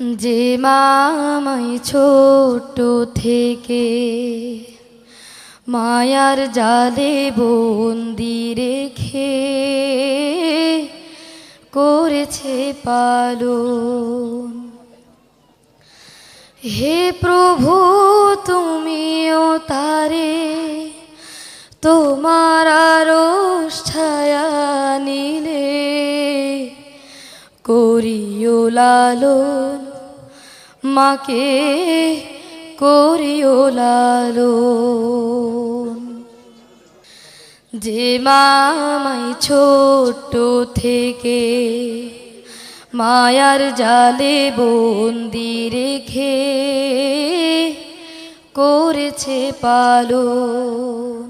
যে মামাই ছোট থেকে মায়ার জালে বন্দি রেখে করেছে পালন। হে প্রভু, তুমিও তারে তোমার আরশ ছায়া নিলে, করিও লালন মাকে করিও লালন। যে মামাই ছোট থেকে মায়ার জালে বন্দি রেখে করেছে পালন।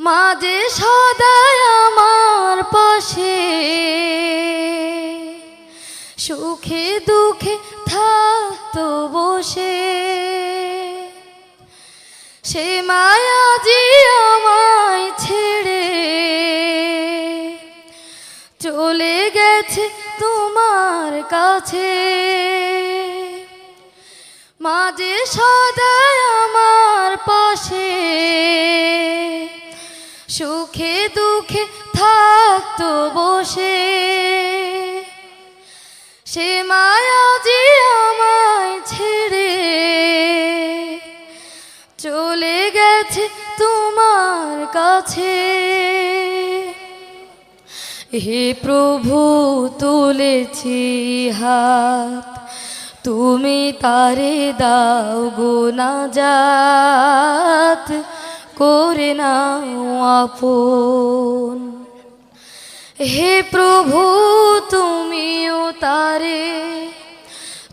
মাঝে সদায় আমার পাশে সুখে দুঃখে থাকতো বসে। সে মায়া যে আমায় ছেড়ে চলে গেছে তোমার কাছে। মাঝে সদায় আমার পাশে, সুখে দুঃখে থাকতো বসে। সে মায়া যে আমায় ছেড়ে। চলে গেছে তোমার কাছে। হে প্রভু, তুলেছি হাত। তুমি তারে দাও গো না যাত করে নাও আপন। হে প্রভু, তুমিও তারে।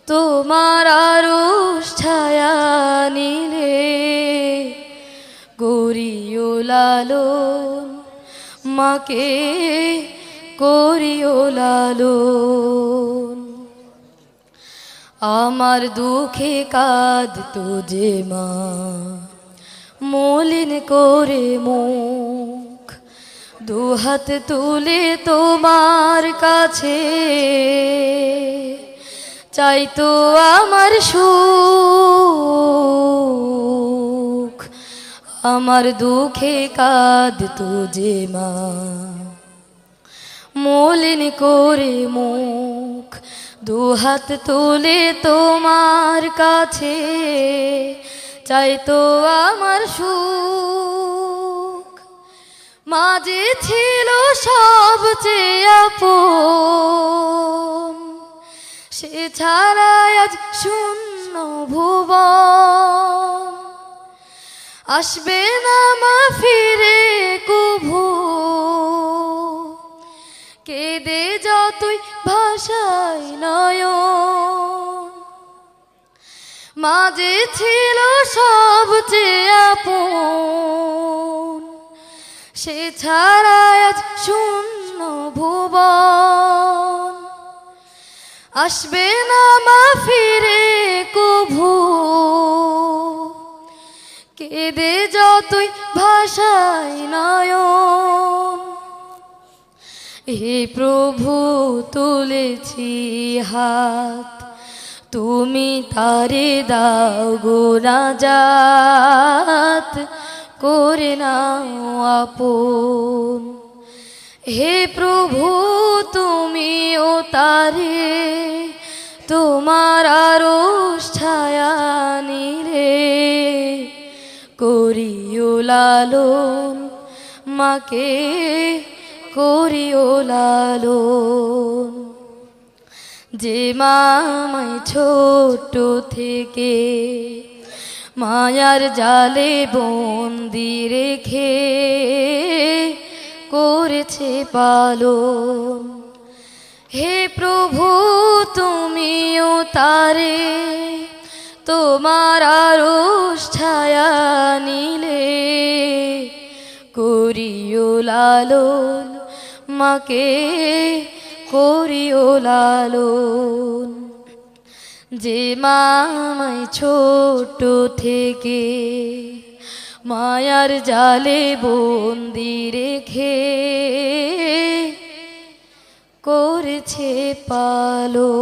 তোমার আরশ ছায়া নিলে। গরিও লালন, মাকে করিও লালন। আমার দুঃখে কাঁদ তো যে মা, মলিন করে মুখ দুহাত তুলে তোমার কাছে। চাই তো আমার সুখ, আমার দুঃখে কাঁদ তো যে মা। মলিন করে মুখ দুহাত তুলে তোমার কাছে। চাই তো আমার সুখ মাঝে ছিল সবচেয়ে আপন। সে ছাড়া আজ শূন্য ভুবন। আসবে না মা ফিরে কুভু। কেঁদে যতই ভাষায় নয় মাঝে ছিল সবচেয়ে আপন। সে ছাড়া আজ শূন্য ভুবন। আসবে না মা ফিরে কভু। কেঁদে যতই ভাষায় নয়ন। হে প্রভু, তুলেছি হাত। তুমি তারে দাও গো রাজাত। করে নাও আপন। হে প্রভু তুমিও তারে তোমার আরশ ছায়া নিলে। করিও লালন, মাকে করিও লালন। যে মামায় ছোট থেকে মায়ার জালে বন্দি রেখে করেছে পালন। হে প্রভু, তুমিও তারে, তোমার আরশ ছায়া নিলে, করিও লালন, মাকে করিও লালন। যে মামাই ছোট থেকে মায়ার জালে বন্দি রেখে করেছে পালো